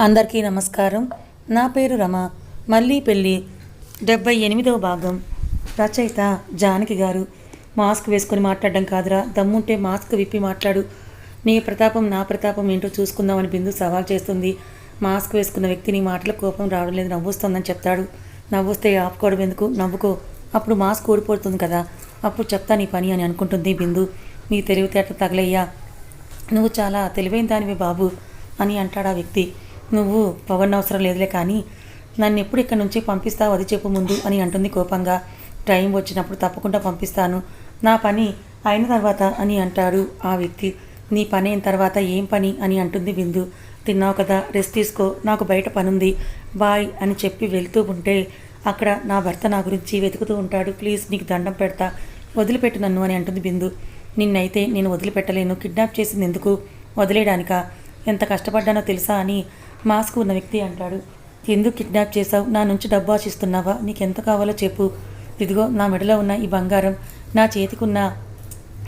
అందరికీ నమస్కారం. నా పేరు రమ. మళ్ళీ పెళ్ళి డెబ్బై ఎనిమిదవ భాగం. రచయిత జానకి గారు మాస్క్ వేసుకొని మాట్లాడడం కాదురా. దమ్ముంటే మాస్క్ విప్పి మాట్లాడు. నీ ప్రతాపం నా ప్రతాపం ఏంటో చూసుకుందామని బిందు సవాల్ చేస్తుంది. మాస్క్ వేసుకున్న వ్యక్తి నీ మాటల కోపం రావడం లేదు. నవ్వుస్తుందని చెప్తాడు. నవ్వుస్తే ఆపుకోవడం ఎందుకు? నవ్వుకో. అప్పుడు మాస్క్ ఊడిపోతుంది కదా. అప్పుడు చెప్తా నీ పని అని అనుకుంటుంది బిందు. నీ తెలివితేట తగలయ్యా. నువ్వు చాలా తెలివైన దానివి బాబు అని అంటాడు ఆ వ్యక్తి. నువ్వు పవన్ అవసరం లేదులే కానీ నన్ను ఎప్పుడు ఇక్కడి నుంచి పంపిస్తావు అది చెప్పు ముందు అని అంటుంది కోపంగా. టైం వచ్చినప్పుడు తప్పకుండా పంపిస్తాను. నా పని అయిన తర్వాత అని అంటాడు ఆ వ్యక్తి. నీ పని అయిన తర్వాత ఏం పని అని అంటుంది బిందు తిన్నావు కదా రెస్ట్ తీసుకో నాకు బయట పనుంది బాయ్ అని చెప్పి వెళ్తూ ఉంటే అక్కడ నా భర్త నా గురించి వెతుకుతూ ఉంటాడు. ప్లీజ్ నీకు దండం పెడతా వదిలిపెట్టు నన్ను అని అంటుంది బిందు నిన్నైతే నేను వదిలిపెట్టలేను కిడ్నాప్ చేసింది ఎందుకు? వదిలేయడానికా? ఎంత కష్టపడ్డానో తెలుసా అని మాస్క్ ఉన్న వ్యక్తి అంటాడు. ఎందుకు కిడ్నాప్ చేశావు? నా నుంచి డబ్బు ఆశిస్తున్నావా? నీకు ఎంత కావాలో చెప్పు. ఇదిగో నా మెడలో ఉన్న ఈ బంగారం నా చేతికున్న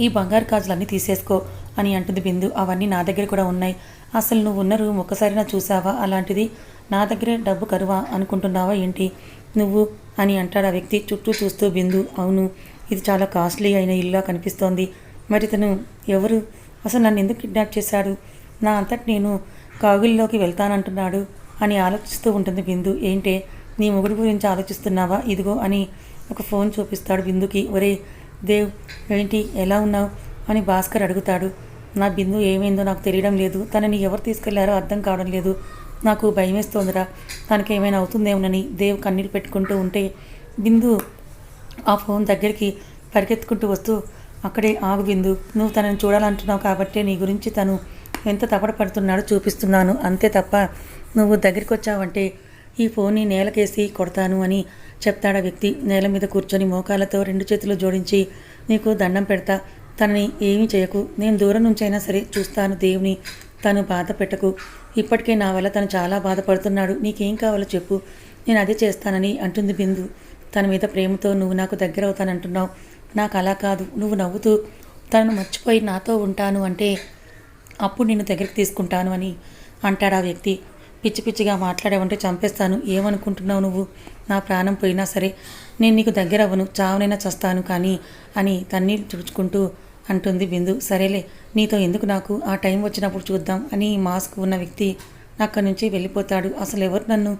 ఈ బంగారు కాజులన్నీ తీసేసుకో అని అంటుంది బిందు. అవన్నీ నా దగ్గర కూడా ఉన్నాయి. అసలు నువ్వు ఉన్న రూమ్ ఒక్కసారి నా చూసావా? అలాంటిది నా దగ్గర డబ్బు కరువా? అనుకుంటున్నావా ఏంటి? నువ్వు అని అంటాడు ఆ వ్యక్తి చుట్టూ చూస్తూ బిందు. అవును ఇది చాలా కాస్ట్లీ అయిన ఇల్లా కనిపిస్తోంది. మరి తను ఎవరు? అసలు నన్ను ఎందుకు కిడ్నాప్ చేశాడు? నా అంతటి నేను కాగుల్లోకి వెళ్తానంటున్నాడు అని ఆలోచిస్తూ ఉంటుంది బిందు. ఏంటే నీ మొగుడు గురించి ఆలోచిస్తున్నావా? ఇదిగో అని ఒక ఫోన్ చూపిస్తాడు బిందుకి. ఒరే దేవ్ ఏంటి ఎలా ఉన్నావు? అని భాస్కర్ అడుగుతాడు. నా బిందు ఏమైందో నాకు తెలియడం లేదు. తనని ఎవరు తీసుకెళ్ళారో అర్థం కావడం లేదు. నాకు భయమేస్తోందిరా. తనకి ఏమైనా అవుతుందేమోనని దేవ్ కన్నీరు పెట్టుకుంటూ ఉంటే బిందు ఆ ఫోన్ దగ్గరికి పరిగెత్తుకుంటూ వస్తూ అక్కడే ఆగు బిందు. నువ్వు తనని చూడాలంటున్నావు కాబట్టి నీ గురించి తను ఎంత తపడ పడుతున్నాడో చూపిస్తున్నాను. అంతే తప్ప నువ్వు దగ్గరికి వచ్చావంటే ఈ ఫోన్ని నేలకేసి కొడతాను అని చెప్తాడా వ్యక్తి. నేల మీద కూర్చొని మోకాలతో రెండు చేతులు జోడించి నీకు దండం పెడతా. తనని ఏమీ చేయకు. నేను దూరం నుంచైనా సరే చూస్తాను దేవుని. తను బాధ పెట్టకు. ఇప్పటికే నా వల్ల తను చాలా బాధపడుతున్నాడు. నీకేం కావాలో చెప్పు. నేను అదే చేస్తానని అంటుంది బిందు. తన మీద ప్రేమతో నువ్వు నాకు దగ్గర అవుతానంటున్నావు నాకు అలా కాదు. నువ్వు నవ్వుతూ తనను మర్చిపోయి నాతో ఉంటాను అంటే అప్పుడు నిన్ను దగ్గరికి తీసుకుంటాను అని అంటాడు ఆ వ్యక్తి. పిచ్చి పిచ్చిగా మాట్లాడావంటే చంపేస్తాను. ఏమనుకుంటున్నావు నువ్వు? నా ప్రాణం పోయినా సరే నేను నీకు దగ్గర అవ్వను చావునైనా చస్తాను కానీ అని తన్నీళ్ళు తుడుచుకుంటూ అంటుంది బిందు. సరేలే నీతో ఎందుకు నాకు? ఆ టైం వచ్చినప్పుడు చూద్దాం అని మాస్క్ ఉన్న వ్యక్తి అక్కడి నుంచి వెళ్ళిపోతాడు. అసలు ఎవరు నన్ను?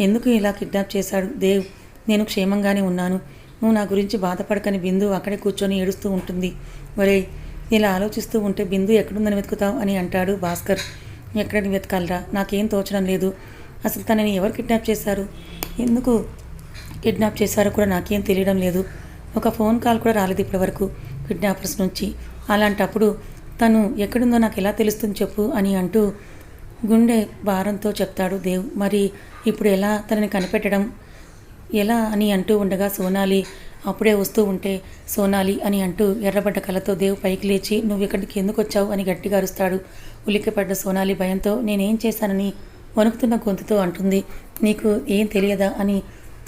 ఎందుకు ఇలా కిడ్నాప్ చేశాడు? దేవ్ నేను క్షేమంగానే ఉన్నాను. నువ్వు నా గురించి బాధపడకని బిందు అక్కడే కూర్చొని ఏడుస్తూ ఉంటుంది. ఒరే ఇలా ఆలోచిస్తూ ఉంటే బిందు ఎక్కడుందని వెతుకుతావు అని అంటాడు భాస్కర్. ఎక్కడని వెతకాలరా? నాకేం తోచడం లేదు. అసలు తనని ఎవరు కిడ్నాప్ చేశారు? ఎందుకు కిడ్నాప్ చేశారో కూడా నాకేం తెలియడం లేదు. ఒక ఫోన్ కాల్ కూడా రాలేదు ఇప్పటివరకు కిడ్నాపర్స్ నుంచి. అలాంటప్పుడు తను ఎక్కడుందో నాకు ఎలా తెలుస్తుంది చెప్పు అని అంటూ గుండె భారంతో చెప్తాడు దేవ్. మరి ఇప్పుడు ఎలా తనని కనిపెట్టడం? ఎలా అని అంటూ ఉండగా సోనాలి అప్పుడే వస్తూ ఉంటే సోనాలి అని అంటూ ఎర్రబడ్డ కళ్ళతో దేవ్ పైకి లేచి నువ్వు ఇక్కడికి ఎందుకు వచ్చావు? అని గట్టిగా అరుస్తాడు. ఉలిక్కిపడ్డ సోనాలి భయంతో నేనేం చేశానని? వణుకుతున్న గొంతుతో అంటుంది. నీకు ఏం తెలియదా? అని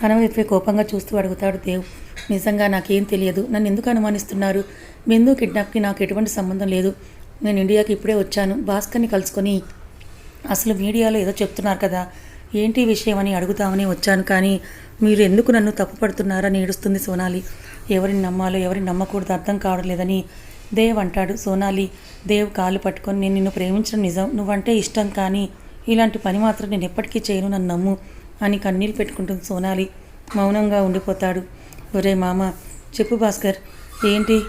తన వైపే కోపంగా చూస్తూ అడుగుతాడు దేవ్. నిజంగా నాకేం తెలియదు. నన్ను ఎందుకు అనుమానిస్తున్నారు? బిందు కిడ్నాప్కి నాకు ఎటువంటి సంబంధం లేదు. నేను ఇండియాకి ఇప్పుడే వచ్చాను. భాస్కర్ని కలుసుకొని అసలు మీడియాలో ఏదో చెప్తున్నారు కదా. ఏంటి విషయం అని అడుగుతామని వచ్చాను కానీ మీరు ఎందుకు నన్ను తప్పుపడుతున్నారని ఏడుస్తుంది సోనాలి. ఎవరిని నమ్మాలో ఎవరిని నమ్మకూడదు అర్థం కావడం లేదని దేవ్ అంటాడు. సోనాలి దేవ్ కాలు పట్టుకొని నేను నిన్ను ప్రేమించడం నిజం. నువ్వంటే ఇష్టం కానీ ఇలాంటి పని మాత్రం నేను ఎప్పటికీ చేయను. నన్ను నమ్ము అని కన్నీళ్ళు పెట్టుకుంటుంది సోనాలి. మౌనంగా ఉండిపోతాడు. ఒరే మామ చెప్పు భాస్కర్ ఏంటి?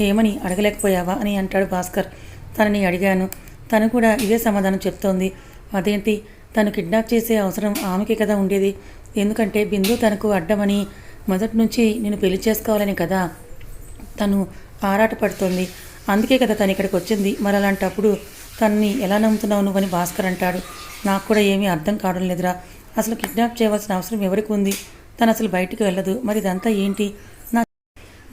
ఏమని అడగలేకపోయావా? అని అంటాడు భాస్కర్. తనని అడిగాను. తను కూడా ఇదే సమాధానం చెప్తోంది. అదేంటి? తను కిడ్నాప్ చేసే అవసరం ఆమెకే కదా ఉండేది. ఎందుకంటే బిందు తనకు అడ్డమని మొదటి నుంచి నేను పెళ్ళి చేసుకోవాలని కదా తను ఆరాటపడుతోంది. అందుకే కదా తను ఇక్కడికి వచ్చింది. మరి అలాంటప్పుడు తనని ఎలా నమ్ముతున్నావు నువ్వని భాస్కర్ అంటాడు. నాకు కూడా ఏమీ అర్థం కావడం లేదురా. అసలు కిడ్నాప్ చేయవలసిన అవసరం ఎవరికి ఉంది? తను అసలు బయటికి వెళ్ళదు. మరి ఇదంతా ఏంటి? నా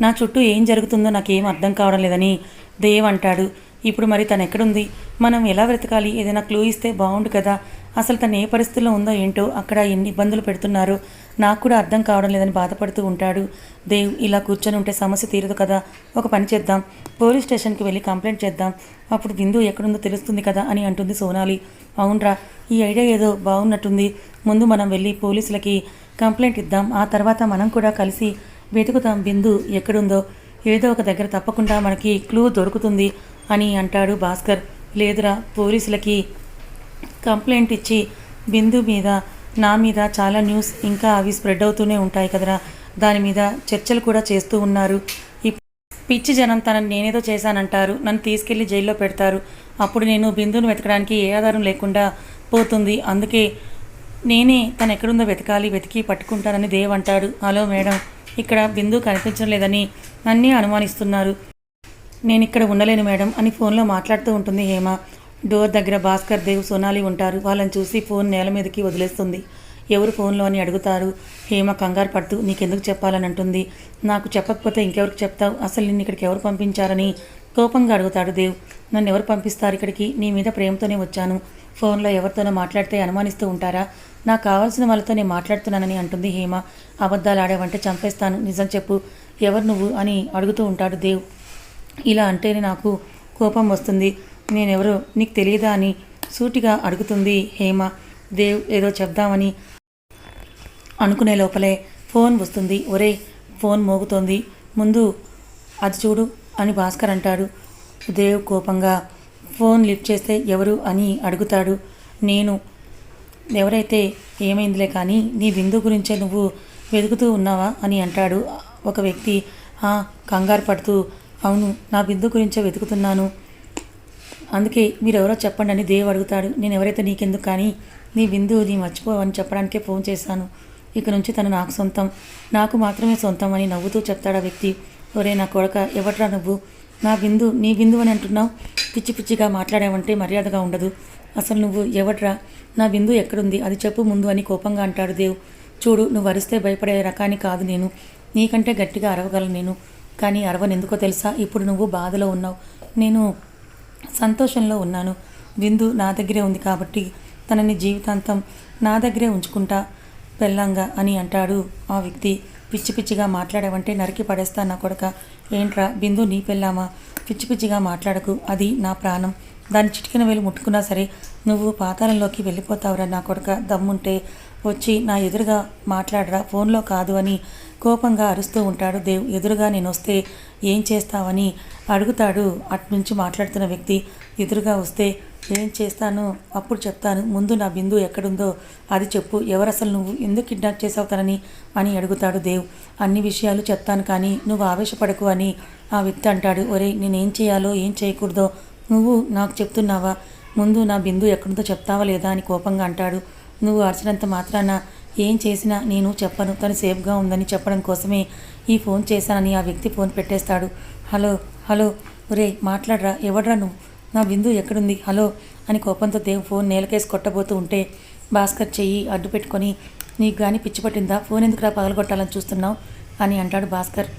నా చుట్టూ ఏం జరుగుతుందో నాకేం అర్థం కావడం లేదని దేవ్ అంటాడు. ఇప్పుడు మరి తను ఎక్కడుంది? మనం ఎలా వెతకాలి? ఏదైనా క్లూ ఇస్తే బాగుండు కదా. అసలు తను ఏ పరిస్థితిలో ఉందో ఏంటో అక్కడ ఎన్ని ఇబ్బందులు పెడుతున్నారు? నాకు కూడా అర్థం కావడం లేదని బాధపడుతూ ఉంటాడు. దేవ్ ఇలా కూర్చొని ఉంటే సమస్య తీరదు కదా. ఒక పని చేద్దాం. పోలీస్ స్టేషన్కి వెళ్ళి కంప్లైంట్ చేద్దాం. అప్పుడు బిందు ఎక్కడుందో తెలుస్తుంది కదా అని అంటుంది సోనాలి. అవునరా ఈ ఐడియా ఏదో బాగున్నట్టుంది. ముందు మనం వెళ్ళి పోలీసులకి కంప్లైంట్ ఇద్దాం. ఆ తర్వాత మనం కూడా కలిసి వెతుకుతాం. బిందు ఎక్కడుందో? ఏదో ఒక దగ్గర తప్పకుండా మనకి క్లూ దొరుకుతుంది అని అంటాడు భాస్కర్. లేదురా పోలీసులకి కంప్లైంట్ ఇచ్చి బిందు మీద నా మీద చాలా న్యూస్ ఇంకా అవి స్ప్రెడ్ అవుతూనే ఉంటాయి కదరా. దాని మీద చర్చలు కూడా చేస్తూ ఉన్నారు. ఈ పిచ్చి జనం తనని నేనేదో చేశానంటారు. నన్ను తీసుకెళ్ళి జైల్లో పెడతారు. అప్పుడు నేను బిందును వెతకడానికి ఏ ఆధారం లేకుండా పోతుంది. అందుకే నేనే తను ఎక్కడుందో వెతకాలి వెతికి పట్టుకుంటానని దేవ్ అంటాడు. హలో మేడం ఇక్కడ బిందు కనిపించడం లేదని నన్నే అనుమానిస్తున్నారు. నేను ఇక్కడ ఉండలేను మేడం అని ఫోన్లో మాట్లాడుతూ ఉంటుంది హేమ. డోర్ దగ్గర భాస్కర్ దేవ్ సోనాలి ఉంటారు. వాళ్ళని చూసి ఫోన్ నేల మీదకి వదిలేస్తుంది. ఎవరు ఫోన్లో అని అడుగుతారు. హేమ కంగారు పడుతూ నీకెందుకు చెప్పాలని అంటుంది. నాకు చెప్పకపోతే ఇంకెవరికి చెప్తావు? అసలు నిన్ను ఇక్కడికి ఎవరు పంపించారని? కోపంగా అడుగుతాడు దేవ్. నన్ను ఎవరు పంపిస్తారు ఇక్కడికి? నీ మీద ప్రేమతోనే వచ్చాను. ఫోన్లో ఎవరితోనో మాట్లాడితే అనుమానిస్తూ ఉంటారా? నాకు కావాల్సిన వాళ్ళతో నేను మాట్లాడుతున్నానని అంటుంది హేమ. అబద్ధాలు ఆడావంటే చంపేస్తాను. నిజం చెప్పు. ఎవరు నువ్వు? అని అడుగుతూ ఉంటాడు దేవ్. ఇలా అంటేనే నాకు కోపం వస్తుంది. నేనెవరో నీకు తెలియదా అని సూటిగా అడుగుతుంది హేమ. దేవ్ ఏదో చెప్దామని అనుకునే లోపలే ఫోన్ వస్తుంది. ఒరే ఫోన్ మోగుతోంది. ముందు అది చూడు అని భాస్కర్ అంటాడు. దేవ్ కోపంగా ఫోన్ లిఫ్ట్ చేస్తే ఎవరు అని అడుగుతాడు. నేను ఎవరైతే ఏమైందిలే కానీ నీ బిందు గురించే నువ్వు వెతుకుతూ ఉన్నావా అని అంటాడు ఒక వ్యక్తి. "ఆ, కంగారు పడుతూ అవును నా బిందు గురించే వెతుకుతున్నాను. అందుకే మీరెవరో చెప్పండి అని దేవ్ అడుగుతాడు. నేను ఎవరైతే నీకెందుకు కానీ నీ బిందు నీ మర్చిపోవని చెప్పడానికే ఫోన్ చేశాను. ఇక నుంచి తను నాకు సొంతం. నాకు మాత్రమే సొంతం అని నవ్వుతూ చెప్తాడు ఆ వ్యక్తి. ఒరే నా కొడక ఎవట్రా నువ్వు? నా బిందు నీ బిందు అని అంటున్నావు? పిచ్చి పిచ్చిగా మాట్లాడావంటే మర్యాదగా ఉండదు. అసలు నువ్వు ఎవట్రా నా బిందు ఎక్కడుంది? అది చెప్పు ముందు అని కోపంగా అంటాడు దేవ్ చూడు నువ్వు అరిస్తే భయపడే రకాన్ని కాదు నేను. నీకంటే గట్టిగా అరవగలను నేను. కానీ అరవని ఎందుకో తెలుసా? ఇప్పుడు నువ్వు బాధలో ఉన్నావు. నేను సంతోషంలో ఉన్నాను. బిందు నా దగ్గరే ఉంది కాబట్టి తనని జీవితాంతం నా దగ్గరే ఉంచుకుంటా పెళ్ళంగా అని అంటాడు ఆ వ్యక్తి. పిచ్చి పిచ్చిగా మాట్లాడావంటే నరికి పడేస్తా నా కొడక. ఏంట్రా బిందు నీ పెళ్ళామా? పిచ్చి పిచ్చిగా మాట్లాడకు అది నా ప్రాణం. దాన్ని చిటికిన వేలు ముట్టుకున్నా సరే నువ్వు పాతాళంలోకి వెళ్ళిపోతావురా నా కొడక. దమ్ముంటే వచ్చి నా ఎదురుగా మాట్లాడరా? ఫోన్లో కాదు అని కోపంగా అరుస్తూ ఉంటాడు దేవ్. ఎదురుగా నేను వస్తే ఏం చేస్తావని అడుగుతాడు. అట్నుంచి మాట్లాడుతున్న వ్యక్తి ఎదురుగా వస్తే ఏం చేస్తాను? అప్పుడు చెప్తాను. ముందు నా బిందు ఎక్కడుందో అది చెప్పు. ఎవరు అసలు నువ్వు? ఎందుకు కిడ్నాప్ చేసావు తనని? అని అడుగుతాడు దేవ్. అన్ని విషయాలు చెప్తాను కానీ నువ్వు ఆవేశపడకు అని ఆ వ్యక్తి అంటాడు. ఒరే నేనేం చేయాలో ఏం చేయకూడదో నువ్వు నాకు చెప్తున్నావా? ముందు నా బిందు ఎక్కడుందో చెప్తావా లేదా అని కోపంగా అంటాడు. నువ్వు అరిచినంత మాత్రాన ఏం చేసినా నేను చెప్పను. తను సేఫ్గా ఉందని చెప్పడం కోసమే ఈ ఫోన్ చేశానని ఆ వ్యక్తి ఫోన్ పెట్టేస్తాడు. హలో హలో ఒరే మాట్లాడరా ఎవడ్రా నువ్వు? నా బిందు ఎక్కడుంది? హలో అని కోపంతో దేవు ఫోన్ నేలకేసి కొట్టబోతూ ఉంటే భాస్కర్ చెయ్యి అడ్డు పెట్టుకొని నీకు కానీ పిచ్చి పట్టిందా? ఫోన్ ఎందుకురా పగలగొట్టాలని చూస్తున్నావు? అని అంటాడు భాస్కర్.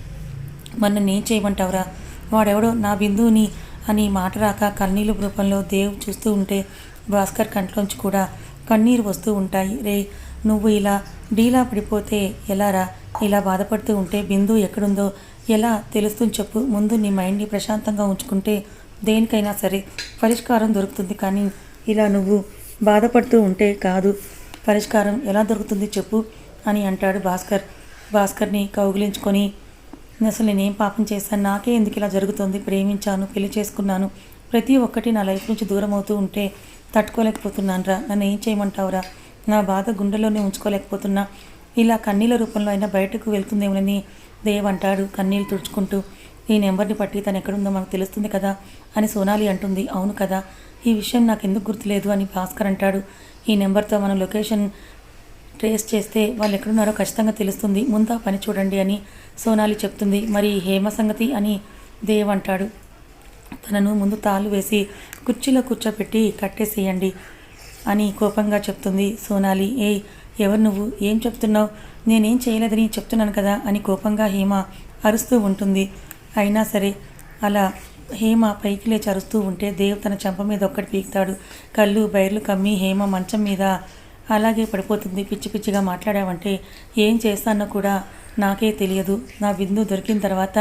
మొన్న నేను ఏం చేయమంటావురా? వాడెవడో నా బిందువుని అని మాట రాక కన్నీళ్ళు రూపంలో దేవ్ చూస్తూ ఉంటే భాస్కర్ కంట్లోంచి కూడా కన్నీరు వస్తూ ఉంటాయి. రే నువ్వు ఇలా డీలా పడిపోతే ఎలారా ఇలా బాధపడుతూ ఉంటే బిందు ఎక్కడుందో? ఎలా తెలుస్తుంది చెప్పు. ముందు నీ మైండ్ని ప్రశాంతంగా ఉంచుకుంటే దేనికైనా సరే పరిష్కారం దొరుకుతుంది. కానీ ఇలా నువ్వు బాధపడుతూ ఉంటే కాదు. పరిష్కారం ఎలా దొరుకుతుంది చెప్పు అని అంటాడు భాస్కర్. భాస్కర్ని కౌగిలించుకొని అసలు నేనేం పాపం చేశాను నాకే ఎందుకు ఇలా జరుగుతుంది? ప్రేమించాను పెళ్ళి చేసుకున్నాను. ప్రతి ఒక్కటి నా లైఫ్ నుంచి దూరం అవుతూ ఉంటే తట్టుకోలేకపోతున్నానరా. నన్ను ఏం చేయమంటావురా? నా బాధ గుండెలోనే ఉంచుకోలేకపోతున్నా. ఇలా కన్నీళ్ళ రూపంలో అయినా బయటకు వెళ్తుందేమోనని దేవ్ అంటాడు కన్నీళ్ళు తుడుచుకుంటూ. ఈ నెంబర్ని పట్టి తను ఎక్కడుందో మనకు తెలుస్తుంది కదా అని సోనాలి అంటుంది. అవును కదా ఈ విషయం నాకు ఎందుకు గుర్తులేదు అని భాస్కర్ అంటాడు. ఈ నెంబర్తో మనం లొకేషన్ ట్రేస్ చేస్తే వాళ్ళు ఎక్కడున్నారో ఖచ్చితంగా తెలుస్తుంది. ముందా పని చూడండి అని సోనాలి చెప్తుంది. మరి హేమ సంగతి అని దేవ్ అంటాడు. తనను ముందు తాళ్ళు వేసి కుర్చీలో కూర్చోపెట్టి కట్టేసేయండి అని కోపంగా చెప్తుంది సోనాలి. ఏ ఎవరు నువ్వు? ఏం చెప్తున్నావు? నేనేం చేయలేదని చెప్తున్నాను కదా అని కోపంగా హేమ అరుస్తూ ఉంటుంది. అయినా సరే అలా హేమ పైకి లేచి అరుస్తూ ఉంటే దేవ్ తన చెంప మీద ఒక్కటి పీకుతాడు. కళ్ళు బైర్లు కమ్మి హేమ మంచం మీద అలాగే పడిపోతుంది. పిచ్చి పిచ్చిగా మాట్లాడావంటే ఏం చేస్తానో కూడా నాకే తెలియదు. నా బిందు దొరికిన తర్వాత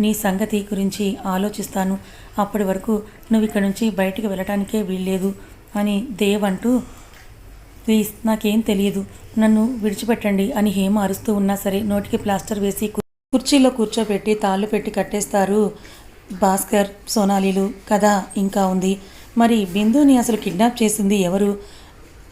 నీ సంగతి గురించి ఆలోచిస్తాను. అప్పటి వరకు నువ్వు ఇక్కడి నుంచి బయటికి వెళ్ళటానికే వీల్లేదు అని దేవ్ అంటూ ప్లీజ్ నాకేం తెలియదు. నన్ను విడిచిపెట్టండి అని హేమ అరుస్తూ ఉన్నా సరే నోటికి ప్లాస్టర్ వేసి కుర్చీలో కూర్చోబెట్టి తాళ్ళు పెట్టి కట్టేస్తారు. భాస్కర్ సోనాలీలు కథ ఇంకా ఉంది. మరి బిందుని అసలు కిడ్నాప్ చేసింది ఎవరు?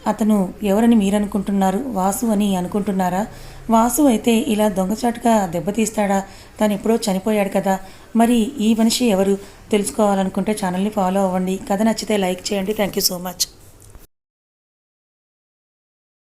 అతను ఎవరని మీరు అనుకుంటున్నారు వాసు అని అనుకుంటున్నారా? వాసు అయితే ఇలా దొంగచాటుగా దెబ్బతీస్తాడా? తను ఎప్పుడో చనిపోయాడు కదా. మరి ఈ మనిషి ఎవరు? తెలుసుకోవాలనుకుంటే ఛానల్ని ఫాలో అవ్వండి. కథ నచ్చితే లైక్ చేయండి. Thank you so much.